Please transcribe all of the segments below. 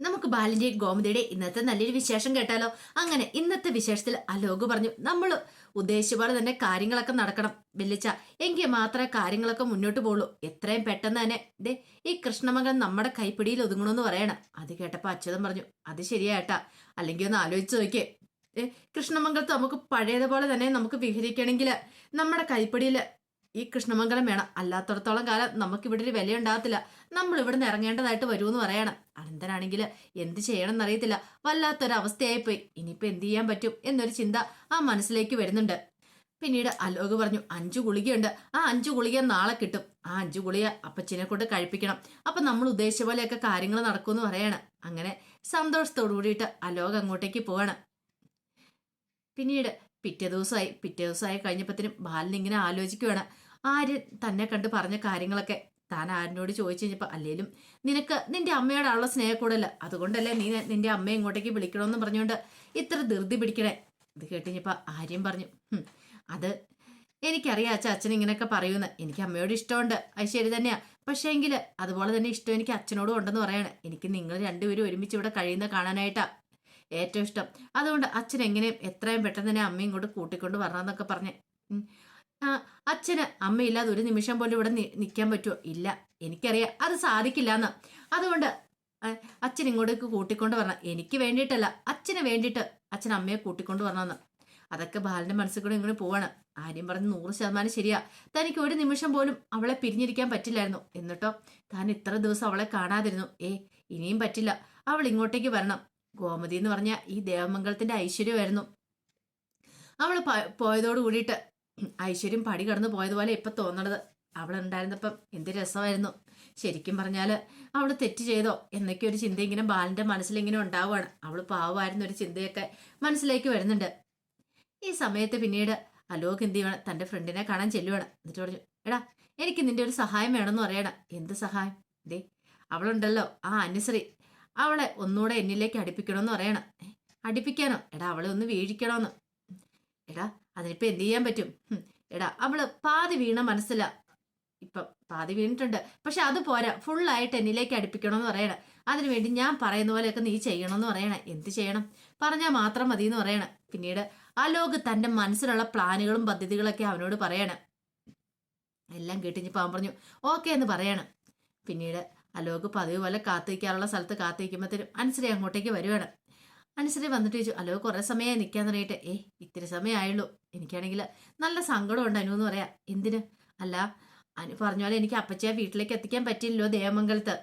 നമുക്ക് ബാലിന്റെ ഗോമതിയുടെ ഇന്നത്തെ നല്ലൊരു വിശേഷം കേട്ടാലോ? അങ്ങനെ ഇന്നത്തെ വിശേഷത്തിൽ അലോക് പറഞ്ഞു നമ്മൾ ഉദ്ദേശിച്ച പോലെ തന്നെ കാര്യങ്ങളൊക്കെ നടക്കണം. വെല്ലിച്ച എങ്കിൽ മാത്രമേ കാര്യങ്ങളൊക്കെ മുന്നോട്ട് പോകുള്ളൂ എത്രയും പെട്ടെന്ന് തന്നെ ദേ ഈ കൃഷ്ണമകൻ നമ്മുടെ കൈപ്പിടിയിൽ ഒതുങ്ങണമെന്ന് പറയണം. അത് കേട്ടപ്പോൾ അച്യുതൻ പറഞ്ഞു അത് ശരിയാട്ടാ അല്ലെങ്കിൽ ഒന്ന് ആലോചിച്ച് നോക്കിയേ. കൃഷ്ണമംഗലത്ത് നമുക്ക് പഴയതുപോലെ തന്നെ നമുക്ക് വിഹരിക്കണമെങ്കിൽ നമ്മുടെ കൈപ്പിടിയിൽ ഈ കൃഷ്ണമംഗലം വേണം. അല്ലാത്തടത്തോളം കാലം നമുക്ക് ഇവിടെ ഒരു വില ഉണ്ടാകത്തില്ല നമ്മൾ ഇവിടുന്ന് ഇറങ്ങേണ്ടതായിട്ട് വരുമെന്ന് പറയണം. അനന്തനാണെങ്കിൽ എന്ത് ചെയ്യണം എന്നറിയത്തില്ല വല്ലാത്തൊരവസ്ഥയായിപ്പോയി. ഇനിയിപ്പോൾ എന്ത് ചെയ്യാൻ പറ്റും എന്നൊരു ചിന്ത ആ മനസ്സിലേക്ക് വരുന്നുണ്ട്. പിന്നീട് അലോക് പറഞ്ഞു അഞ്ചു ഗുളികയുണ്ട്. ആ അഞ്ചു ഗുളിക നാളെ കിട്ടും. ആ അഞ്ചു ഗുളിക അപ്പച്ചിനെ കൊണ്ട് കഴിപ്പിക്കണം. അപ്പം നമ്മൾ ഉദ്ദേശിച്ച പോലെയൊക്കെ കാര്യങ്ങൾ നടക്കുമെന്ന് പറയണം. അങ്ങനെ സന്തോഷത്തോടു കൂടിയിട്ട് അലോക് അങ്ങോട്ടേക്ക് പോവാണ്. പിന്നീട് പിറ്റേ ദിവസമായി. പിറ്റേ ദിവസമായി കഴിഞ്ഞപ്പത്തിനും ബാലൻ ഇങ്ങനെ ആലോചിക്കുവാണ്. ആര് തന്നെ കണ്ട് പറഞ്ഞ കാര്യങ്ങളൊക്കെ താൻ ആരിനോട് ചോദിച്ചു കഴിഞ്ഞപ്പോൾ അല്ലേലും നിനക്ക് നിന്റെ അമ്മയോടുള്ള സ്നേഹക്കൂടല്ല അതുകൊണ്ടല്ലേ നീ നിന്റെ അമ്മയെ ഇങ്ങോട്ടേക്ക് വിളിക്കണമെന്ന് പറഞ്ഞുകൊണ്ട് ഇത്ര ധൃതി പിടിക്കണേ. ഇത് കേട്ടുകഴിഞ്ഞപ്പോൾ ആര്യം പറഞ്ഞു "ഹും, അത് എനിക്കറിയാം അച്ഛൻ അച്ഛൻ ഇങ്ങനെയൊക്കെ പറയുമെന്ന് എനിക്ക് അമ്മയോട് ഇഷ്ടമുണ്ട്. അത് ശരി തന്നെയാ. പക്ഷേ എങ്കിൽ അതുപോലെ തന്നെ ഇഷ്ടം എനിക്ക് അച്ഛനോടും ഉണ്ടെന്ന് പറയണം. എനിക്ക് നിങ്ങൾ രണ്ടുപേരും ഒരുമിച്ച് ഇവിടെ കഴിയുന്ന കാണാനായിട്ടാ ഏറ്റവും ഇഷ്ടം. അതുകൊണ്ട് അച്ഛൻ എങ്ങനെയും എത്രയും പെട്ടെന്ന് തന്നെ അമ്മയും ഇങ്ങോട്ട് കൂട്ടിക്കൊണ്ട് വരണമെന്നൊക്കെ പറഞ്ഞ് അച്ഛന് അമ്മയില്ലാതെ ഒരു നിമിഷം പോലും ഇവിടെ നിൽക്കാൻ പറ്റുമോ ഇല്ല. എനിക്കറിയാം. അത് സാധിക്കില്ല എന്ന് അതുകൊണ്ട് അച്ഛൻ ഇങ്ങോട്ടേക്ക് കൂട്ടിക്കൊണ്ട് വരണം. എനിക്ക് വേണ്ടിയിട്ടല്ല. അച്ഛന് വേണ്ടിയിട്ട് അച്ഛൻ അമ്മയെ കൂട്ടിക്കൊണ്ട് വരണമെന്ന് അതൊക്കെ ബാലന്റെ മനസ്സിൽ കൂടെ ഇങ്ങനെ പോവാണ്. ആര്യം പറഞ്ഞ് നൂറ് ശതമാനം ശരിയാ. തനിക്ക് ഒരു നിമിഷം പോലും അവളെ പിരിഞ്ഞിരിക്കാൻ പറ്റില്ലായിരുന്നു. എന്നിട്ടോ താൻ ഇത്ര ദിവസം അവളെ കാണാതിരുന്നു. ഏ ഇനിയും പറ്റില്ല. അവൾ ഇങ്ങോട്ടേക്ക് വരണം. ഗോമതി എന്ന് പറഞ്ഞ ഈ ദേവമംഗലത്തിന്റെ ഐശ്വര്യമായിരുന്നു. അവൾ പോയതോട് കൂടിയിട്ട് ഐശ്വര്യം പടി കടന്നു പോയതുപോലെ ഇപ്പം തോന്നണത്. അവിടെ ഉണ്ടായിരുന്നപ്പം എന്ത് രസമായിരുന്നു. ശരിക്കും പറഞ്ഞാൽ അവൾ തെറ്റ് ചെയ്തോ എന്നൊക്കെ ഒരു ചിന്ത ഇങ്ങനെ ബാലന്റെ മനസ്സിലിങ്ങനെ ഉണ്ടാവുകയാണ് അവൾ പാവമായിരുന്ന ഒരു ചിന്തയൊക്കെ മനസ്സിലേക്ക് വരുന്നുണ്ട്. ഈ സമയത്ത് പിന്നീട് അലോക് എന്ത് ചെയ്യണം? തന്റെ ഫ്രണ്ടിനെ കാണാൻ ചെല്ലുവാണ്. എന്നിട്ട് പറഞ്ഞു എടാ എനിക്ക് നിന്റെ ഒരു സഹായം വേണമെന്ന് പറയണം. എന്ത് സഹായം? ദേ അവളുണ്ടല്ലോ ആ അനുശ്രീ അവളെ ഒന്നുകൂടെ എന്നിലേക്ക് അടുപ്പിക്കണമെന്ന് പറയണം. അടുപ്പിക്കാനോ? എടാ അവളെ ഒന്ന് വീഴിക്കണമെന്ന് എടാ അതിനിപ്പോ എന്ത് ചെയ്യാൻ പറ്റും? എടാ അവൾ പാതി വീണ മനസ്സില. ഇപ്പം പാതി വീണിട്ടുണ്ട്. പക്ഷെ അത് പോരാ. ഫുള്ളായിട്ട് എന്നിലേക്ക് അടുപ്പിക്കണമെന്ന് പറയണം. അതിനുവേണ്ടി ഞാൻ പറയുന്ന പോലെയൊക്കെ നീ ചെയ്യണം എന്ന് പറയണേ. എന്ത് ചെയ്യണം? പറഞ്ഞാൽ മാത്രം മതി എന്ന് പറയണം. പിന്നീട് അലോക് തന്റെ മനസ്സിലുള്ള പ്ലാനുകളും പദ്ധതികളൊക്കെ അവനോട് പറയണം. എല്ലാം കേട്ടിഞ്ഞ് അവൻ പറഞ്ഞു ഓക്കെ എന്ന് പറയണം. പിന്നീട് അലോക് പതിവ് പോലെ കാത്തിരിക്കാനുള്ള സ്ഥലത്ത് കാത്തിരിക്കുമ്പോഴത്തേനും അനുസരി അങ്ങോട്ടേക്ക് വരുവാണ്. അനുസരി വന്നിട്ട് ചോദിച്ചു അല്ലോ കുറെ സമയമായി നിൽക്കാൻ തുടങ്ങിയിട്ട് ഏ ഇത്തിരി സമയമായുള്ളൂ എനിക്കാണെങ്കിൽ നല്ല സങ്കടമുണ്ട് അനു എന്ന് പറയാം. എന്തിന്? അല്ല അനു പറഞ്ഞ പോലെ എനിക്ക് അപ്പച്ചയെ വീട്ടിലേക്ക് എത്തിക്കാൻ പറ്റില്ലല്ലോ ദേവമംഗലത്ത്.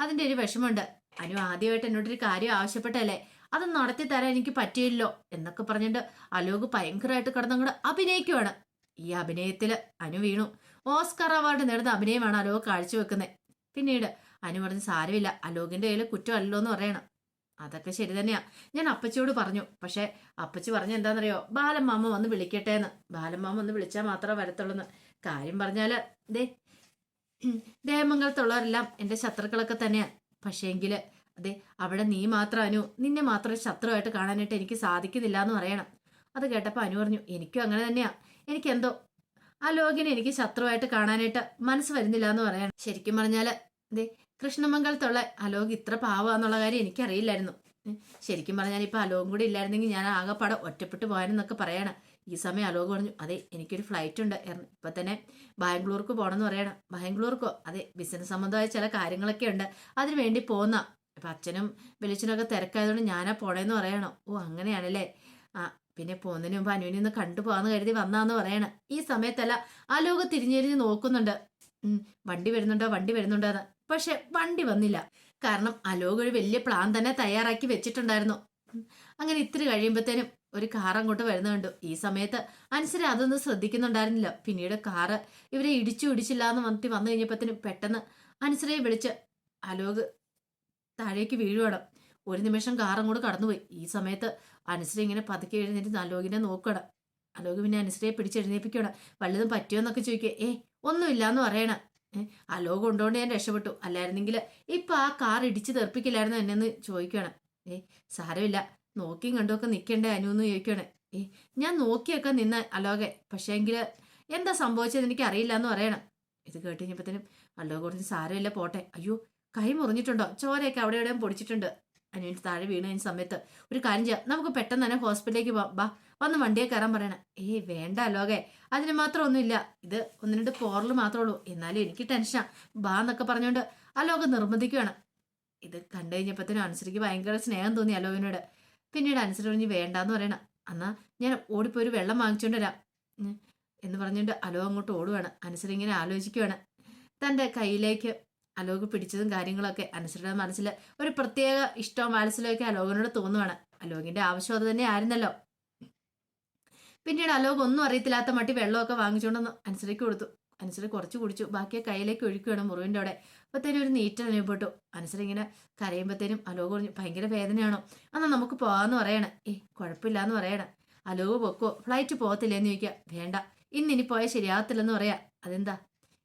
അതിന്റെ ഒരു വിഷമമുണ്ട്. അനു ആദ്യമായിട്ട് എന്നോടൊരു കാര്യം ആവശ്യപ്പെട്ടല്ലേ അത് നടത്തി തരാൻ എനിക്ക് പറ്റില്ലല്ലോ എന്നൊക്കെ പറഞ്ഞിട്ട് അലോക് ഭയങ്കരമായിട്ട് കിടന്നങ്ങോട്ട് അഭിനയിക്കുവാണ്. ഈ അഭിനയത്തിൽ അനു വീണു. ഓസ്കർ അവാർഡ് നേടുന്ന അഭിനയമാണ് അലോക് കാഴ്ചവെക്കുന്നത്. പിന്നീട് അനു പറഞ്ഞ് സാരമില്ല. അലോകിന്റെ കയ്യിൽ കുറ്റമല്ലോ എന്ന് പറയണം. അതൊക്കെ ശരി തന്നെയാ. ഞാൻ അപ്പച്ചിയോട് പറഞ്ഞു പക്ഷെ അപ്പച്ചി പറഞ്ഞ എന്താണെന്നറിയോ ബാലമ്മാമ വന്ന് വിളിക്കട്ടെ എന്ന് ബാലമ്മാമ വന്ന് വിളിച്ചാൽ മാത്രമേ വരത്തുള്ളൂ കാര്യം പറഞ്ഞാൽ ദേ ദേമംഗലത്തുള്ളവരെല്ലാം എന്റെ ശത്രുക്കളൊക്കെ തന്നെയാണ് പക്ഷേങ്കിൽ അതെ അവിടെ നീ മാത്രം അനു നിന്നെ മാത്രം ശത്രുവായിട്ട് കാണാനായിട്ട് എനിക്ക് സാധിക്കുന്നില്ല എന്ന് പറയണം. അത് കേട്ടപ്പോൾ അനു പറഞ്ഞു എനിക്കും അങ്ങനെ തന്നെയാ. എനിക്കെന്തോ ആ ലോകിനെ എനിക്ക് ശത്രുവായിട്ട് കാണാനായിട്ട് മനസ്സ് വരുന്നില്ല എന്ന് പറയണം. ശരിക്കും പറഞ്ഞാൽ ദേ കൃഷ്ണമംഗലത്തുള്ള അലോക് ഇത്ര പാവാന്നുള്ള കാര്യം എനിക്കറിയില്ലായിരുന്നു. ശരിക്കും പറഞ്ഞാൽ ഇപ്പൊ അലോകും കൂടി ഇല്ലായിരുന്നെങ്കിൽ ഞാൻ ആകെപ്പാടെ ഒറ്റപ്പെട്ട് പോകാനെന്നൊക്കെ പറയണം. ഈ സമയം അലോക് പറഞ്ഞു അതെ എനിക്കൊരു ഫ്ലൈറ്റ് ഉണ്ട് ഇപ്പം തന്നെ ബാംഗ്ലൂർക്ക് പോകണമെന്ന് പറയണം. ബാംഗ്ലൂർക്കോ? അതെ ബിസിനസ് സംബന്ധമായ ചില കാര്യങ്ങളൊക്കെ ഉണ്ട്. അതിന് വേണ്ടി പോന്ന. അപ്പം അച്ഛനും വെളിച്ചനൊക്കെ തിരക്കായതുകൊണ്ട് ഞാനാ പോണേന്ന് പറയണം. ഓ അങ്ങനെയാണല്ലേ? ആ പിന്നെ പോകുന്നതിന് മുമ്പ് അനുവിനെ ഒന്ന് കണ്ടുപോകാന്ന് കരുതി വന്നാന്ന് പറയണം. ഈ സമയത്തല്ല അലോക് തിരിഞ്ഞിരിഞ്ഞ് നോക്കുന്നുണ്ട്. വണ്ടി വരുന്നുണ്ടോ? വണ്ടി വരുന്നുണ്ടോ എന്ന് പക്ഷെ വണ്ടി വന്നില്ല. കാരണം അലോക് ഒരു വലിയ പ്ലാൻ തന്നെ തയ്യാറാക്കി വെച്ചിട്ടുണ്ടായിരുന്നു. അങ്ങനെ ഇത്തിരി കഴിയുമ്പോഴത്തേനും ഒരു കാർ അങ്ങോട്ട് വരുന്ന കണ്ടു. ഈ സമയത്ത് അനുസരി അതൊന്നും ശ്രദ്ധിക്കുന്നുണ്ടായിരുന്നില്ല. പിന്നീട് കാറ് ഇവരെ ഇടിച്ചു ഇടിച്ചില്ല എന്ന് വന്നിട്ട് വന്നു കഴിഞ്ഞപ്പോഴത്തേനും പെട്ടെന്ന് അനുസരയെ വിളിച്ച് അലോക് താഴേക്ക് വീഴുവാണ് ഒരു നിമിഷം കാർ അങ്ങോട്ട് കടന്നുപോയി. ഈ സമയത്ത് അനുസരി ഇങ്ങനെ പതുക്കെ എഴുന്നേറ്റ് അലോകിനെ നോക്കണം അലോക് പിന്നെ അനുസരിയെ പിടിച്ചെഴുന്നേപ്പിക്കണം വല്ലതും പറ്റിയോന്നൊക്കെ ചോദിക്കുക ഏ ഒന്നുമില്ല എന്ന് പറയണ. ഏ അലോ കൊണ്ടുകൊണ്ട് ഞാൻ രക്ഷപ്പെട്ടു. അല്ലായിരുന്നെങ്കിൽ ഇപ്പൊ ആ കാർ ഇടിച്ച് തെറിപ്പിക്കില്ലായിരുന്നു എന്നെന്ന് ചോദിക്കണം ഏ സാരമില്ല. നോക്കിയും കണ്ടുമൊക്കെ നിൽക്കണ്ടേ അനു എന്ന് ചോദിക്കണം ഏ ഞാൻ നോക്കിയൊക്കെ നിന്ന അലോകെ. പക്ഷേ എങ്കിൽ എന്താ സംഭവിച്ചത് എനിക്ക് അറിയില്ല എന്ന് പറയണം. ഇത് കേട്ട് കഴിഞ്ഞപ്പോഴത്തേനും അലോക് കുറച്ച് സാരമില്ല പോട്ടെ. അയ്യോ കൈ മുറിഞ്ഞിട്ടുണ്ടോ? ചോരയൊക്കെ അവിടെ എവിടെയും പൊടിച്ചിട്ടുണ്ട്. അനുവിന് താഴെ വീണ് കഴിഞ്ഞ സമയത്ത് ഒരു കാര്യം ചെയ്യാം. നമുക്ക് പെട്ടെന്ന് തന്നെ ഹോസ്പിറ്റലിലേക്ക് ബാ വന്ന് വണ്ടിയെ കയറാൻ പറയണ. ഏയ് വേണ്ട ലോകെ. അതിന് മാത്രം ഒന്നുമില്ല. ഇത് ഒന്ന് രണ്ട് പോറൽ മാത്രമേ ഉള്ളൂ. എന്നാലും എനിക്ക് ടെൻഷനാ. ബാ എന്നൊക്കെ പറഞ്ഞുകൊണ്ട് ആ ലോകം നിർബന്ധിക്കുകയാണ് ഇത് കണ്ടു കഴിഞ്ഞപ്പോഴത്തേനും അനുസരിക്ക് ഭയങ്കര സ്നേഹം തോന്നി അലോവിനോട് പിന്നീട് അനുസരി പറഞ്ഞ് വേണ്ടാന്ന് പറയണ. എന്നാ ഞാൻ ഓടിപ്പോയി ഒരു വെള്ളം വാങ്ങിച്ചുകൊണ്ട് വരാം. എന്ന് പറഞ്ഞുകൊണ്ട് അലോ അങ്ങോട്ട് ഓടുവാണ്. അനുസരി ഇങ്ങനെ ആലോചിക്കുവാണ്. തന്റെ കയ്യിലേക്ക് അലോക് പിടിച്ചതും കാര്യങ്ങളൊക്കെ അനുസരിച്ച മനസ്സിൽ ഒരു പ്രത്യേക ഇഷ്ടവും വാത്സല്യമൊക്കെ അലോകിനോട് തോന്നുവാണ്. അലോകിന്റെ ആവശ്യം അത് തന്നെ ആയിരുന്നല്ലോ. പിന്നീട് അലോക് ഒന്നും അറിയത്തില്ലാത്ത മട്ടി വെള്ളമൊക്കെ വാങ്ങിച്ചുകൊണ്ടൊന്ന് അനുസരിക്ക് കൊടുത്തു. അനുസരി കുറച്ച് കുടിച്ചു. ബാക്കിയെ കയ്യിലേക്ക് ഒഴുക്കുകയാണ് മുറിവിന്റെ അവിടെ. അപ്പോഴത്തേനും ഒരു നീറ്റൽ അനുഭവപ്പെട്ടു. അനുസരി ഇങ്ങനെ കരയുമ്പോഴത്തേനും അലോക് പറഞ്ഞു ഭയങ്കര വേദനയാണോ? എന്നാൽ നമുക്ക് പോകാമെന്ന് പറയണേ. ഏ കുഴപ്പമില്ലാന്ന് പറയണേ. അലോക് പൊക്കോ? ഫ്ലൈറ്റ് പോകത്തില്ലെന്ന് ചോദിക്കുക വേണ്ട. ഇന്ന് ഇനി പോയാൽ ശരിയാകത്തില്ലെന്ന് പറയാം. അതെന്താ?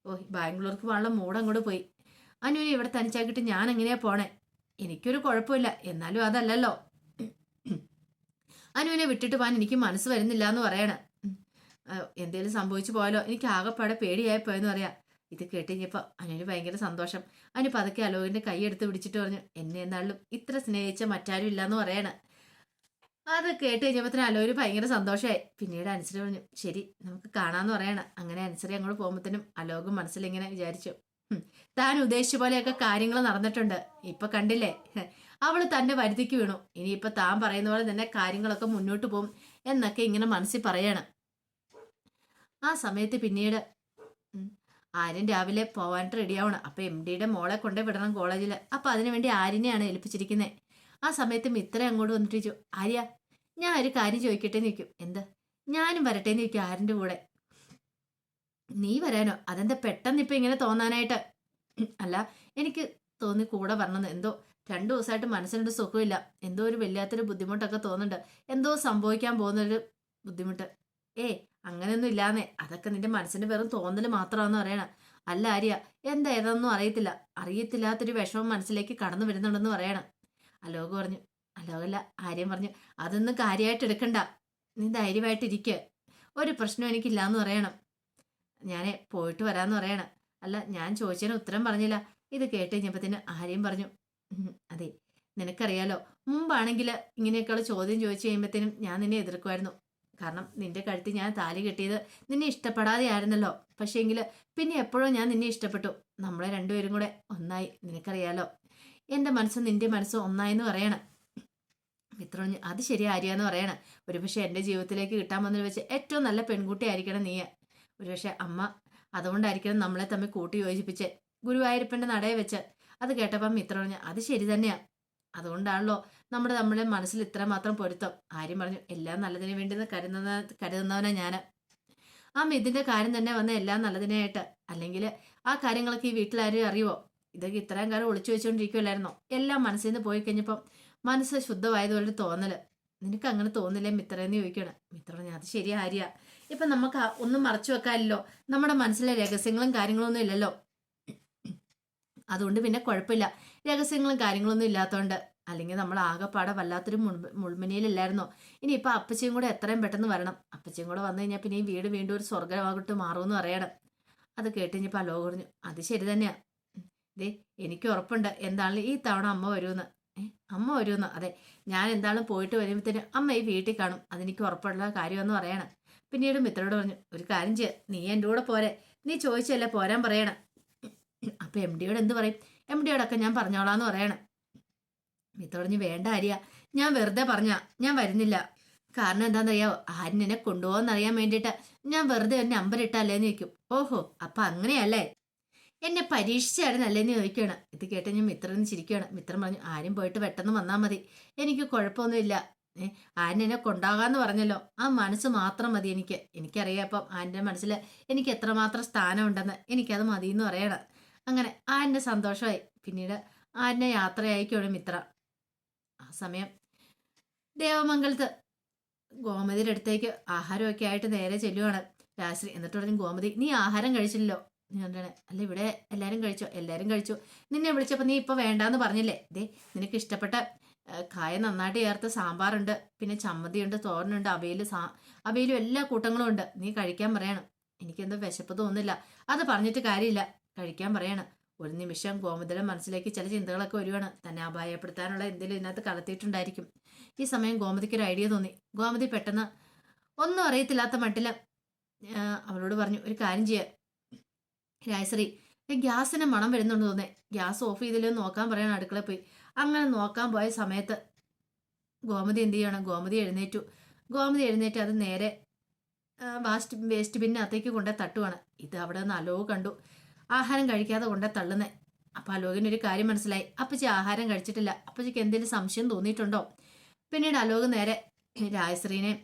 ഓ ബാംഗ്ലൂർക്ക് പോകാനുള്ള മൂഡ് അങ്ങോട്ട് പോയി. അനുവിനെ ഇവിടെ തനിച്ചാക്കിയിട്ട് ഞാൻ എങ്ങനെയാ പോണേ? എനിക്കൊരു കുഴപ്പമില്ല. എന്നാലും അതല്ലല്ലോ. അനുവിനെ വിട്ടിട്ട് പോകാൻ എനിക്ക് മനസ്സ് വരുന്നില്ല എന്ന് പറയണേ എന്തേലും സംഭവിച്ചു പോയാലോ? എനിക്ക് ആകെപ്പാടെ പേടിയായി പോയെന്ന് പറയാ. ഇത് കേട്ടുകഴിഞ്ഞപ്പോൾ അനുവിന് ഭയങ്കര സന്തോഷം. അനു പതുക്കെ അലോകിന്റെ കൈ എടുത്ത് പിടിച്ചിട്ട് പറഞ്ഞു എന്നെ എന്നാലും ഇത്ര സ്നേഹിച്ച മറ്റാരും ഇല്ലാന്ന് പറയണ. അത് കേട്ട് കഴിഞ്ഞപ്പോ അലോകിന് ഭയങ്കര സന്തോഷമായി. പിന്നീട് അനുസരി പറഞ്ഞു ശരി നമുക്ക് കാണാന്ന് പറയണം. അങ്ങനെ അനുസരി അങ്ങോട്ട് പോകുമ്പോഴത്തേനും അലോകും മനസ്സിലിങ്ങനെ വിചാരിച്ചു. "ഹും, താൻ ഉദ്ദേശിച്ച പോലെയൊക്കെ കാര്യങ്ങൾ നടന്നിട്ടുണ്ട്. ഇപ്പൊ കണ്ടില്ലേ? അവൾ തന്റെ വരുതിക്ക് വീണു. ഇനിയിപ്പൊ താൻ പറയുന്ന പോലെ തന്നെ കാര്യങ്ങളൊക്കെ മുന്നോട്ട് പോകും എന്നൊക്കെ ഇങ്ങനെ മനസ്സിൽ പറയാണ്. ആ സമയത്ത് പിന്നീട് ആര്യൻ രാവിലെ പോവാനായിട്ട് റെഡിയാവണം അപ്പൊ എം ഡിയുടെ മോളെ കൊണ്ടേ വിടണം കോളേജിൽ അപ്പൊ അതിനുവേണ്ടി ആര്യനെയാണ് ഏൽപ്പിച്ചിരിക്കുന്നത് ആ സമയത്ത് മിത്ര അങ്ങോട്ട് വന്നിട്ട് ചോദിച്ചു ആര്യ ഞാൻ ഒരു കാര്യം ചോദിക്കട്ടെ നിൽക്കും എന്ത്? ഞാനും വരട്ടെ നിൽക്കും ആര്യന്റെ കൂടെ. നീ വരാനോ? അതെന്താ പെട്ടെന്ന് ഇപ്പൊ ഇങ്ങനെ തോന്നാനായിട്ട്? അല്ല എനിക്ക് തോന്നി കൂടെ വരണമെന്ന്. എന്തോ രണ്ടു ദിവസമായിട്ട് മനസ്സിനൊരു സുഖമില്ല. എന്തോ ഒരു വല്ലാത്തൊരു ബുദ്ധിമുട്ടൊക്കെ തോന്നുന്നുണ്ട്. എന്തോ സംഭവിക്കാൻ പോകുന്നൊരു ബുദ്ധിമുട്ട്. ഏ അങ്ങനെയൊന്നും ഇല്ലാന്നേ. അതൊക്കെ നിന്റെ മനസ്സിന്റെ വെറും തോന്നൽ മാത്രമാണെന്ന് പറയണ. അല്ല ആര്യ എന്താ ഏതൊന്നും അറിയത്തില്ല. അറിയത്തില്ലാത്തൊരു വിഷമം മനസ്സിലേക്ക് കടന്നു വരുന്നുണ്ടെന്ന് പറയണം. അലോക് പറഞ്ഞു. അലോകല്ല ആര്യം പറഞ്ഞു. അതൊന്നും കാര്യമായിട്ട് എടുക്കണ്ട. നീ ധൈര്യമായിട്ട് ഇരിക്കുക ഒരു പ്രശ്നം എനിക്കില്ലാന്ന് പറയണം. ഞാൻ പോയിട്ട് വരാന്ന് പറയണം. അല്ല ഞാൻ ചോദിച്ചതിന് ഉത്തരം പറഞ്ഞില്ല. ഇത് കേട്ട് കഴിഞ്ഞപ്പത്തിന് ആര്യം പറഞ്ഞു അതെ നിനക്കറിയാലോ മുമ്പാണെങ്കിൽ ഇങ്ങനെയൊക്കെയുള്ള ചോദ്യം ചോദിച്ചു കഴിയുമ്പോഴത്തേനും ഞാൻ നിന്നെ എതിർക്കുമായിരുന്നു. കാരണം നിന്റെ കഴുത്തിൽ ഞാൻ താലി കെട്ടിയത് നിന്നെ ഇഷ്ടപ്പെടാതെ ആയിരുന്നല്ലോ പക്ഷേങ്കിൽ പിന്നെ എപ്പോഴും ഞാൻ നിന്നെ ഇഷ്ടപ്പെട്ടു. നമ്മളെ രണ്ടുപേരും കൂടെ ഒന്നായി നിനക്കറിയാലോ. എന്റെ മനസ്സും നിന്റെ മനസ്സും ഒന്നായെന്ന് പറയണം. മിത്ര പറഞ്ഞു അത് ശരി ആര്യാന്ന് പറയണം. ഒരുപക്ഷെ എന്റെ ജീവിതത്തിലേക്ക് കിട്ടാൻ വന്നതിൽ വെച്ച് ഏറ്റവും നല്ല പെൺകുട്ടി ആയിരിക്കണം നീ ഒരുപക്ഷെ അമ്മ അതുകൊണ്ടായിരിക്കണം നമ്മളെ തമ്മിൽ കൂട്ടി യോജിപ്പിച്ച് ഗുരുവായൂരപ്പന്റെ നടയെ വെച്ച് അത് കേട്ടപ്പം മിത്ര പറഞ്ഞു അത് ശരി തന്നെയാ. അതുകൊണ്ടാണല്ലോ നമ്മുടെ നമ്മളെ മനസ്സിൽ ഇത്രമാത്രം പൊരുത്തം. ആര്യം പറഞ്ഞു എല്ലാം നല്ലതിന് വേണ്ടി കരുതുന്ന കരുതുന്നവനാ ഞാൻ ആ മിഥിന്റെ കാര്യം തന്നെ വന്ന എല്ലാം നല്ലതിനായിട്ട്. അല്ലെങ്കിൽ ആ കാര്യങ്ങളൊക്കെ ഈ വീട്ടിലാരും അറിയുമോ ഇതൊക്കെ ഇത്രയും കാലം ഒളിച്ചു വെച്ചുകൊണ്ടിരിക്കുമല്ലായിരുന്നോ എല്ലാം മനസ്സിൽ നിന്ന് പോയി കഴിഞ്ഞപ്പം മനസ്സ് ശുദ്ധമായതുപോലെ തോന്നൽ. നിനക്ക് അങ്ങനെ തോന്നില്ലേ മിത്രയെന്ന് ചോദിക്കണം. മിത്ര അത് ശരി ആര്യ. ഇപ്പൊ നമുക്ക് ഒന്നും മറച്ചു വെക്കാനില്ലോ നമ്മുടെ മനസ്സിലെ രഹസ്യങ്ങളും കാര്യങ്ങളും ഒന്നും ഇല്ലല്ലോ. അതുകൊണ്ട് പിന്നെ കുഴപ്പമില്ല. രഹസ്യങ്ങളും കാര്യങ്ങളൊന്നും ഇല്ലാത്തതുകൊണ്ട് അല്ലെങ്കിൽ നമ്മൾ ആകെപ്പാടെ വല്ലാത്തൊരു മുൾ ഇനി ഇപ്പൊ അപ്പച്ചയും കൂടെ എത്രയും പെട്ടെന്ന് വരണം. അപ്പച്ചയും കൂടെ വന്നു കഴിഞ്ഞാൽ പിന്നെ ഈ വീട് വീണ്ടും ഒരു സ്വർഗമാകട്ട് മാറുമെന്ന് പറയണം. അത് കേട്ട് കഴിഞ്ഞപ്പോൾ ലോകം പറഞ്ഞു അത് ശരി തന്നെയാ. ദേ എനിക്ക് ഉറപ്പുണ്ട്. എന്താണ് ഈ തവണ അമ്മ വരുമെന്ന്. അമ്മ വരുമെന്ന്. അതെ ഞാൻ എന്താണെങ്കിലും പോയിട്ട് വരുമ്പോഴത്തേനും അമ്മ ഈ വീട്ടിൽ കാണും. അതെനിക്ക് ഉറപ്പുള്ള കാര്യമെന്ന് പറയണം. പിന്നീട് മിത്രയോട് പറഞ്ഞു ഒരു കാര്യം ചെയ്യാം. നീ എന്റെ കൂടെ പോരെ. നീ ചോദിച്ചല്ലേ പോരാൻ പറയണം? അപ്പം എം ഡിയോട് എന്ത് പറയും? എം ഡിയോടൊക്കെ ഞാൻ പറഞ്ഞോളാന്ന് പറയണം. മിത്ര പറഞ്ഞു വേണ്ട ആര്യ ഞാൻ വെറുതെ പറഞ്ഞ ഞാൻ വരുന്നില്ല. കാരണം എന്താണെന്നറിയാവോ ആരും എന്നെ കൊണ്ടുപോകാൻ അറിയാൻ വേണ്ടിയിട്ട് ഞാൻ വെറുതെ ഒരു നമ്പർ ഇട്ടല്ലേന്ന് ചോദിക്കും. ഓഹോ അപ്പം അങ്ങനെയല്ലേ? എന്നെ പരീക്ഷിച്ചായിരുന്നല്ലേന്ന് ചോദിക്കുകയാണ്. ഇത് കേട്ട് ഞാൻ മിത്രന്ന് ചിരിക്കുകയാണ്. മിത്രം പറഞ്ഞു ആരും പോയിട്ട് പെട്ടെന്ന് വന്നാൽ മതി. എനിക്ക് കുഴപ്പമൊന്നുമില്ല. ഏ ആൻ എന്നെ കൊണ്ടാകാന്ന് പറഞ്ഞല്ലോ. ആ മനസ്സ് മാത്രം മതി എനിക്ക്. എനിക്കറിയാം അപ്പം ആന്റെ മനസ്സിൽ എനിക്ക് എത്രമാത്രം സ്ഥാനമുണ്ടെന്ന്. എനിക്കത് മതി എന്ന് പറയണം. അങ്ങനെ ആന്റെ സന്തോഷമായി. പിന്നീട് ആന്റെ യാത്രയായിക്കോളും മിത്ര. ആ സമയം ദേവമംഗലത്ത് ഗോമതിയുടെ അടുത്തേക്ക് ആഹാരമൊക്കെ ആയിട്ട് നേരെ ചെല്ലുവാണ് രാശ്രീ എന്നിട്ട് പറഞ്ഞു ഗോമതി നീ ആഹാരം കഴിച്ചില്ലല്ലോ. ഞാൻ അല്ല ഇവിടെ എല്ലാവരും കഴിച്ചോ? എല്ലാവരും കഴിച്ചു. നിന്നെ വിളിച്ചപ്പോൾ നീ ഇപ്പോൾ വേണ്ടാന്ന് പറഞ്ഞില്ലേ? ദേ നിനക്ക് ഇഷ്ടപ്പെട്ട കായ നന്നായിട്ട് ചേർത്ത് സാമ്പാറുണ്ട് പിന്നെ ചമ്മന്തിയുണ്ട് തോരനുണ്ട് അവയിൽ സാ അവയിലും എല്ലാ കൂട്ടങ്ങളും ഉണ്ട്. നീ കഴിക്കാൻ പറയണം. എനിക്കെന്തോ വിശപ്പ് തോന്നുന്നില്ല. അത് പറഞ്ഞിട്ട് കാര്യമില്ല. കഴിക്കാൻ പറയണം. ഒരു നിമിഷം ഗോമതിയുടെ മനസ്സിലേക്ക് ചില ചിന്തകളൊക്കെ വരുവാണ്. തന്നെ അപായപ്പെടുത്താനുള്ള എന്തെങ്കിലും ഇതിനകത്ത് കടത്തിയിട്ടുണ്ടായിരിക്കും. ഈ സമയം ഗോമതിക്ക് ഒരു ഐഡിയ തോന്നി. ഗോമതി പെട്ടെന്ന് ഒന്നും അറിയത്തില്ലാത്ത മട്ടിൽ അവളോട് പറഞ്ഞു ഒരു കാര്യം ചെയ്യാം. രായശ്രീ ഗ്യാസിന് മണം വരുന്നുണ്ട് തോന്നേ ഗ്യാസ് ഓഫ് ചെയ്തില്ലോ നോക്കാൻ പറയണം അടുക്കളയിൽ പോയി. അങ്ങനെ നോക്കാൻ പോയ സമയത്ത് ഗോമതി എന്ത് ചെയ്യണം? ഗോമതി എഴുന്നേറ്റു. ഗോമതി എഴുന്നേറ്റ് അത് നേരെ വാസ്റ്റ് വേസ്റ്റ് ബിന്നകത്തേക്ക് കൊണ്ടേ തട്ടുവാണ്. ഇത് അവിടെ നിന്ന് അലോ കണ്ടു. ആഹാരം കഴിക്കാതെ കൊണ്ടേ തള്ളുന്നേ. അപ്പം അലോകിന് ഒരു കാര്യം മനസ്സിലായി. അപ്പച്ചി ആഹാരം കഴിച്ചിട്ടില്ല. അപ്പച്ചിക്ക് എന്തെങ്കിലും സംശയം തോന്നിയിട്ടുണ്ടോ? പിന്നീട് അലോക് നേരെ രാജശ്രീനെയും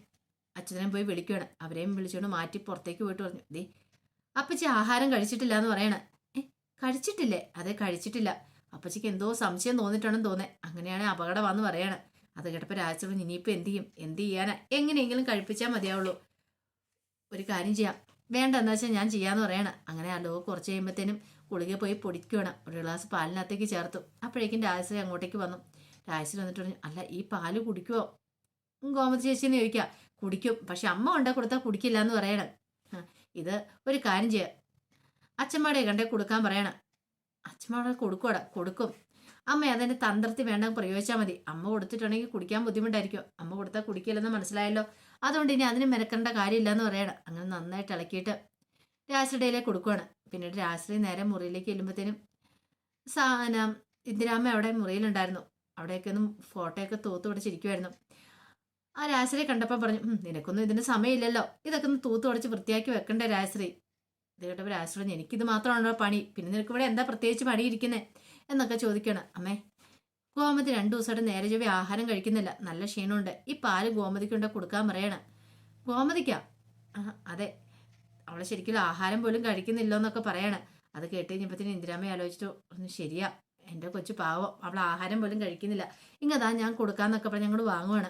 അച്ഛനെ പോയി വിളിക്കുകയാണ് അവരെയും വിളിച്ചുകൊണ്ട് മാറ്റി പുറത്തേക്ക് പോയിട്ട് പറഞ്ഞു. ദേ അപ്പച്ചി ആഹാരം കഴിച്ചിട്ടില്ല എന്ന് പറയണ കഴിച്ചിട്ടില്ലേ? അതെ കഴിച്ചിട്ടില്ല. അപ്പച്ചിക്ക് എന്തോ സംശയം തോന്നിയിട്ടുണ്ടെന്ന് തോന്നേ. അങ്ങനെയാണ് അപകടം വന്ന് പറയാണ്. അത് കേട്ടപ്പോൾ പറഞ്ഞു ഇനിയിപ്പോൾ എന്ത് ചെയ്യും? എന്ത് ചെയ്യാനാ? എങ്ങനെയെങ്കിലും കഴിപ്പിച്ചാൽ മതിയാവുള്ളൂ. ഒരു കാര്യം ചെയ്യാം. വേണ്ട എന്താ വെച്ചാൽ ഞാൻ ചെയ്യാന്ന് പറയണ. അങ്ങനെ അലോ കുറച്ച് കഴിയുമ്പോഴത്തേനും ഗുളിക പോയി പൊടിക്കണം ഒരു ഗ്ലാസ് പാലിനകത്തേക്ക് ചേർത്തു. അപ്പോഴേക്കും രാജശ്രീ അങ്ങോട്ടേക്ക് വന്നു. രാജശ്രീ വന്നിട്ട് പറഞ്ഞു അല്ല ഈ പാൽ കുടിക്കുവോ? ഗോമതി ചേച്ചിന്ന് ചോദിക്കുക കുടിക്കും. പക്ഷെ അമ്മ കൊണ്ടാ കൊടുത്താൽ കുടിക്കില്ല എന്ന് പറയണം. ആ, ഇത് ഒരു കാര്യം ചെയ്യാം. അച്ഛമ്മയുടെ കണ്ടേ കൊടുക്കാൻ പറയണം. അച്ഛമ്മയുടെ കൊടുക്കൂടാ കൊടുക്കും. അമ്മ അതിന്റെ തന്ത്രത്തിൽ വേണ്ട പ്രയോഗിച്ചാൽ മതി. അമ്മ കൊടുത്തിട്ടുണ്ടെങ്കിൽ കുടിക്കാൻ ബുദ്ധിമുട്ടായിരിക്കും. അമ്മ കൊടുത്താൽ കുടിക്കില്ലെന്ന് മനസ്സിലായല്ലോ. അതുകൊണ്ട് ഇനി അതിന് മെനക്കേണ്ട കാര്യമില്ല എന്ന് പറയണം. അങ്ങനെ നന്നായിട്ട് ഇളക്കിയിട്ട് രാശ്രീയിലേക്ക് കൊടുക്കുകയാണ് പിന്നീട് രാശ്രീ നേരെ മുറിയിലേക്ക് ചെല്ലുമ്പോഴത്തേനും സാധനം ഇന്ദിരാമ്മ അവിടെ മുറിയിലുണ്ടായിരുന്നു. അവിടെയൊക്കെ ഒന്നും ഫോട്ടോയൊക്കെ തൂത്ത് പിടിച്ചിരിക്കുമായിരുന്നു ആ രാശ്രീ കണ്ടപ്പോൾ പറഞ്ഞു നിനക്കൊന്നും ഇതിന് സമയമില്ലല്ലോ. ഇതൊക്കെ ഒന്ന് തൂത്ത് ഉടച്ച് വൃത്തിയാക്കി വെക്കണ്ടേ രാശ്രീ ഇത് കേട്ടപ്പോൾ രാശ്രീ പറഞ്ഞു എനിക്കിത് മാത്രമാണല്ലോ പണി. പിന്നെ നിനക്ക് ഇവിടെ എന്താ പ്രത്യേകിച്ച് പണി ഇരിക്കുന്നത് എന്നൊക്കെ ചോദിക്കണം അമ്മേ ഗോമതി രണ്ടു ദിവസമായിട്ട് നേരെ ചൊവ്വ ആഹാരം കഴിക്കുന്നില്ല. നല്ല ക്ഷീണമുണ്ട്. ഈ പാൽ ഗോമതിക്ക് കൊണ്ട് കൊടുക്കാൻ പറയണം. ഗോമതിക്കാ? അതെ. അവളെ ശരിക്കും ആഹാരം പോലും കഴിക്കുന്നില്ലോ എന്നൊക്കെ പറയണ. അത് കേട്ട് കഴിഞ്ഞപ്പോഴത്തേന് ഇന്ദിരാമ്മ ആലോചിച്ചിട്ട് ഒന്ന് ശരിയാ. എന്റെ കൊച്ചു പാവം. അവൾ ആഹാരം പോലും കഴിക്കുന്നില്ല. ഇങ്ങതാ ഞാൻ കൊടുക്കാന്നൊക്കെ പറഞ്ഞ് ഞങ്ങൾ വാങ്ങുവാണ്.